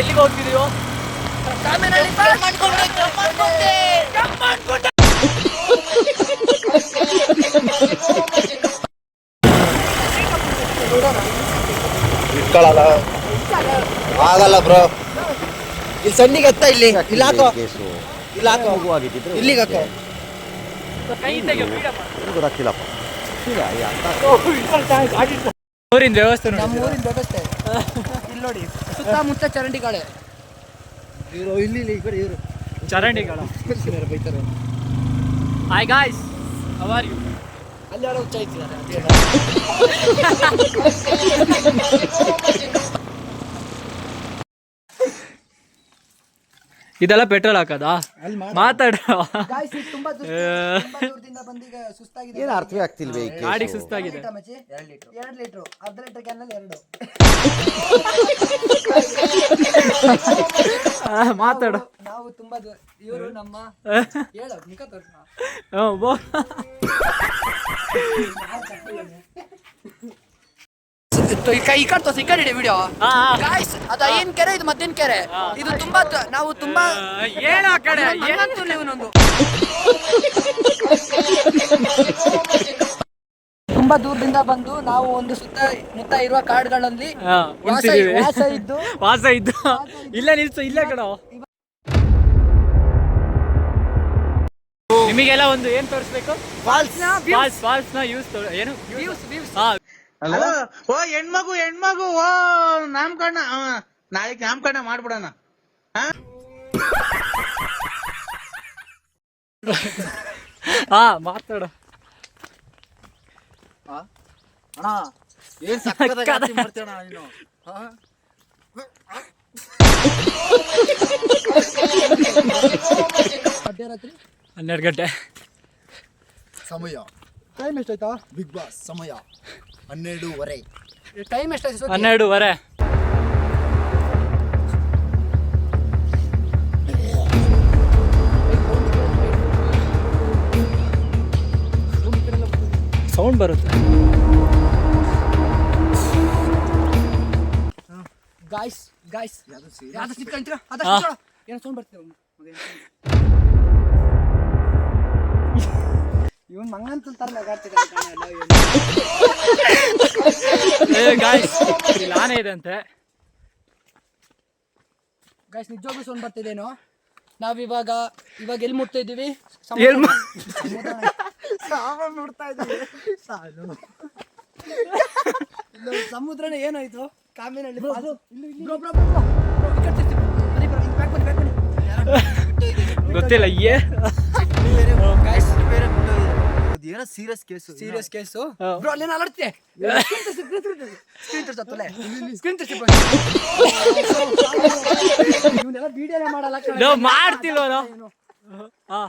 ಎಲ್ಲಿಗೆ ಹೋಗ್ತಿದೀವೋ ಇಟ್ಕೊಳ್ಳಲ್ಲ. ಆಗಲ್ಲ ಬ್ರೋ. ಇಲ್ಲಿ ಸಣ್ಣಿಗೆ ಹತ್ತ ಇಲ್ಲಿ? ಇಲ್ಲಿ ಹಾಕೋ. ಹೋಗುವಾಗಿದ್ರು ಹಾಕೋ. ಇಲ್ಲಿಗೆ ಹಾಕೋ. ಗೊತ್ತಾಗ್ತಿಲ್ಲಪ್ಪ. ಊರಿನ ವ್ಯವಸ್ಥೆ ನಮ್ಮ ಊರಿನ ವ್ಯವಸ್ಥೆ. ಇಲ್ಲಿ ನೋಡಿ ಸುತ್ತಮುತ್ತ ಚರಂಡಿಗಳೇ. ಇವರು ಇಲ್ಲಿ ಇಲ್ಲಿ ಈ ಕಡೆ ಇವರು. ಚರಂಡಿಗಳ. ಬೈತಾರೆ ಹಾಯ್ ಗಾಯ್ಸ್ ಅವರ್ ಯು ಅಲ್ಲಿ ಯಾರೋ ಉಚ್ಚಾಯಿಸಿದ್ದಾರೆ ಇದೆಲ್ಲ ಪೆಟ್ರೋಲ್ ಹಾಕದಾ? ಮಾತಾಡ್ತಾ ಮಾತಾಡ. ಗಾಯ್ಸ್ ಇದು ತುಂಬಾ ದುಷ್ಟ- ಏ. ತುಂಬಾ ದೂರದಿಂದ ಬಂದೀಗ ಸುಸ್ತಾಗಿದೆ. ಏನು ಅರ್ಥವೇ ಆಗ್ತಿಲ್ವೇ ಗಾಡಿಗೆ ಕೇಸು? ಸುಸ್ತಾಗಿದೆ. ಲೀಟರ್ ಎರಡು ಲೀಟ್ರು ಅರ್ಧ ಲೀಟರ್ ಕ್ಯಾನಲ್ಲಿ ಎರಡು. ಮಾತಾಡು. ನಾವು ತುಂಬಾ ಇವರು ನಮ್ಮ ಹೇಳು ಮುಖ ತೋರ್ಸ ಬೋ. ಕೈ ಈ ಕಡೆ ತೋರ್ಸಿ ಈ ಕಡೆ ಇಡಿ ವಿಡಿಯೋ. ಗಾಯ್ಸ್ ಅದು ಏನ್ ಕೆರೆ ಇದು ಮದ್ದಿನ ಕೆರೆ. ಇದು ತುಂಬಾ ನಾವು ತುಂಬಾ ಆ ಕಡೆ. ಏನ್- ನೀವು ಇವನೊಂದು ತುಂಬಾ ದೂರದಿಂದ ಬಂದು ನಾವು ಒಂದು ಸುತ್ತ ಮುತ್ತ ಇರುವ ಕಾಡುಗಳಲ್ಲಿ ವಾಸ ಇದ್ದು. ವಾಸ ಇದ್ದು. ಇಲ್ಲ ನಿಲ್ಸು ಇಲ್ಲ ಕಡ ನಿಮಗೆಲ್ಲ ಒಂದು ಏನ್ ತೋರಿಸ್ಬೇಕು? ಫಾಲ್ಸ್ ಫಾಲ್ಸ್ನ ಯೂಸ್ ಏನು. ಹಾ. ಹಲೋ ಓ ಹೆಣ್ಮಗು ಹೆಣ್ಮಗು. ಓ ನಾಮಕರಣ. ಆ, ನಾಳೆಗ್ ನಾಮಕರಣ ಮಾಡ್ಬಿಡೋಣ. ಹಾ ಮಾತಾಡು. ಅಣ್ಣ ಏನ್ ಸಕ್ಕತ್ತಾಗಿ acting ಮಾಡ್ತೀಯ ಅಣ್ಣ ನೀನು? ಹಾ? ಮಧ್ಯರಾತ್ರಿ? ಹನ್ನೆರಡು ಗಂಟೆ. ಸಮಯ. ಟೈಮ್ ಎಷ್ಟಾಯ್ತಾ? ಬಿಗ್ ಬಾಸ್ ಸಮಯ. ಹನ್ನೆರಡೂವರೆ. ಟೈಮ್ ಎಷ್ಟಾಯ್ತು ಹನ್ನೆರಡುವರೆ. ಸೌಂಡ್ ಬರುತ್ತೆ. ಗಾಯ್ಸ್ ಗಾಯ್ಸ್ ಏನೋ ಸೌಂಡ್ ಇವನ್ ಮಂಗಂತ ಗಾಯ್ಸ್ ಇಲ್ಲಿ ಆನೆ ಇದೆ ಅಂತೆ. ಗಾಯ್ಸ್ ನಿಜವಾಗ್ಲೂ ಸೌಂಡ್ ಬರ್ತಿದೇನೋ ನಾವಿವಾಗ ಇವಾಗ ಎಲ್ಲಿ ಮುಟ್ತಾ ಮ- ಸಾವ ನೋಡ್ತಾ ಇದ್ದೀವಿ. ಸಾಲು. ಸಮುದ್ರನೇ ಏನಾಯ್ತು? ಕಾಮಿನಲ್ಲಿ ಅದು ಬ್ರೋ ಬ್ರೋ ಬ್ರೋ ಈ ಕಡೆ ತಿರ್ಗಿ. ಬನ್ನಿ ಬ್ರೋ, ಹಿಂಗ್ back ಬನ್ನಿ, back ಬನ್ನಿ. ಗೊತ್ತಿಲ್ಲ ಏ? Guys, ಏನೋ ಸೀರಿಯಸ್ ಕೇಸು ಸೀರಿಯಸ್ ಕೇಸು ಹಾ. ಬ್ರೋ ಅಲ್ಲೇನು ಅಲರ್ತಿದೆ ಸ್ಕ್ರೀನ್ ತೋರ್ಸತ್ತಲೆ ಸ್ಕ್ರೀನ್ ತೋರ್ಸಿ ಇವನ್ನೆಲ್ಲ ವಿಡಿಯೋನೇ ಮಾಡಲ್ಲ ನಾವು ಮಾಡ್ತಿಲ್ವ ನಾವು ಹಾ.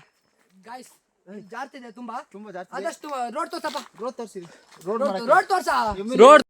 ಗಾಯ್ಸ್ ಇದೆ ತುಂಬಾ. ತುಂಬಾ ಜಾಸ್ತಿ ಆದಷ್ಟು ರೋಡ್ ತೋರ್ಸಪ್ಪ. ರೋಡ್ ತೋರ್ಸಿ ರೋಡ್ ರೋಡ್ ತೋರ್ಸ. ರೋಡ್